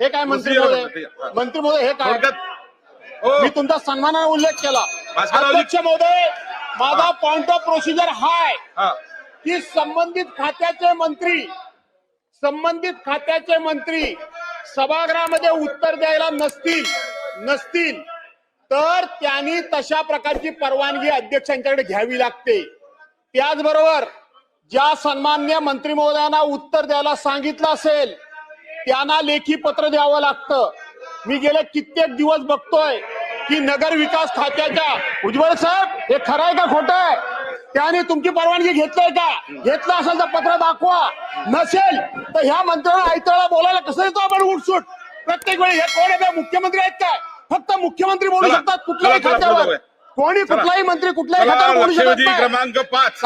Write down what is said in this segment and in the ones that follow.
हे काय मंत्री महोदय. मंत्री महोदय हे काय? हो. मी तुमचा सन्मानाने उल्लेख केला. अध्यक्ष महोदय माझा पॉइंट ऑफ प्रोसिजर हाय. की संबंधित खात्याचे मंत्री संबंधित खात्याचे मंत्री सभागृहामध्ये उत्तर द्यायला नसतील नसतील तर त्यांनी तशा प्रकारची परवानगी अध्यक्षांच्याकडे घ्यावी लागते. त्याचबरोबर ज्या सन्मान्य मंत्री महोदयांना उत्तर द्यायला सांगितलं असेल त्यांना लेखी पत्र द्यावं लागतं. मी गेले कित्येक दिवस बघतोय की नगर विकास खात्याच्या उज्ज्वल साहेब हे खरं आहे का खोटं आहे? त्याने तुमची परवानगी घेतलंय का? घेतलं असेल तर पत्र दाखवा. नसेल तर ह्या मंत्र्यांना आयतळा बोलायला कसं येतो आपण उठसूट? प्रत्येक वेळी हे कोण आहे मुख्यमंत्री आहेत काय? फक्त मुख्यमंत्री बोलू शकतात कुठल्याही खात्यावर. कोणी. कुठलाही मंत्री कुठल्याही खात्यावर बोलू शकत लक्षवेधी नाही. क्रमांक पाच.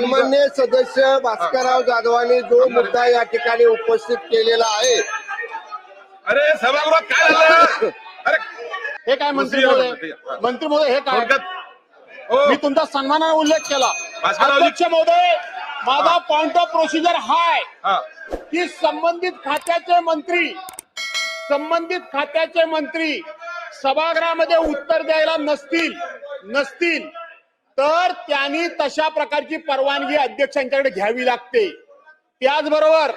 सन्मान्य सदस्य भास्करराव जाधवांनी जो मुद्दा या ठिकाणी उपस्थित केलेला आहे. अरे सभागृहात काय झालं? अरे हे काय मंत्री महोदय. मंत्री महोदय हे काय? थोडक्यात हो. मी तुमचा सन्मानाने उल्लेख केला. भास्कररावजी- अध्यक्ष महोदय माझा पॉइंट ऑफ प्रोसिजर हाय. हा. की संबंधित खात्याचे मंत्री संबंधित खात्याचे मंत्री सभागृहामध्ये उत्तर द्यायला नसतील नसतील. तर त्यांनी तशा प्रकारची परवानगी अध्यक्षांच्याकडे घ्यावी लागते. त्याचबरोबर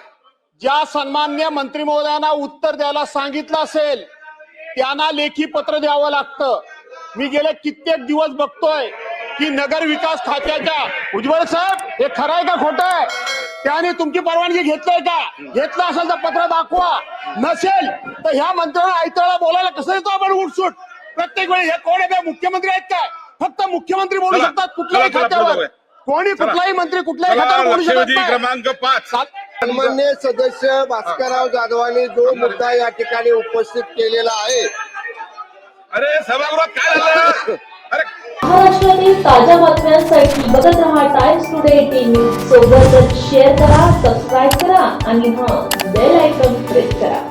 ज्या सन्मान्य मंत्री महोदयांना उत्तर द्यायला सांगितलं असेल त्यांना लेखी पत्र द्यावं लागतं. मी गेले कित्येक दिवस बघतोय की नगर विकास खात्याच्या उज्ज्वल साहेब हे खरं आहे का खोटं आहे? त्याने तुमची परवानगी घेतलंय का? घेतलं असेल तर पत्र दाखवा. नसेल तर ह्या मंत्र्यांना आयतळा बोलायला कसं येतो आपण उठसूट? प्रत्येक वेळी हे कोण आहे? मुख्यमंत्री आहेत काय? फक्त मुख्यमंत्री बोलू चला, शकतात कुठल्याही चला, चला, पुढे खात्यावर. कोणी चला. कुठलाही मंत्री कुठल्याही चला, खात्यावर बोलू शकत लक्षवेधी नाही. क्रमांक पाच. सन्मान्य सदस्य भास्करराव जाधवांनी जो मुद्दा या ठिकाणी उपस्थित केलेला आहे. अरे सभागृहात काय झालं? अरे महाराष्ट्रातील ताज्या बातम्यांसाठी बघत रहा टाइम्स टुडे टीव्ही. सोबतच शेअर करा सबस्क्राईब करा आणि हां बेल आयकॉन प्रेस करा.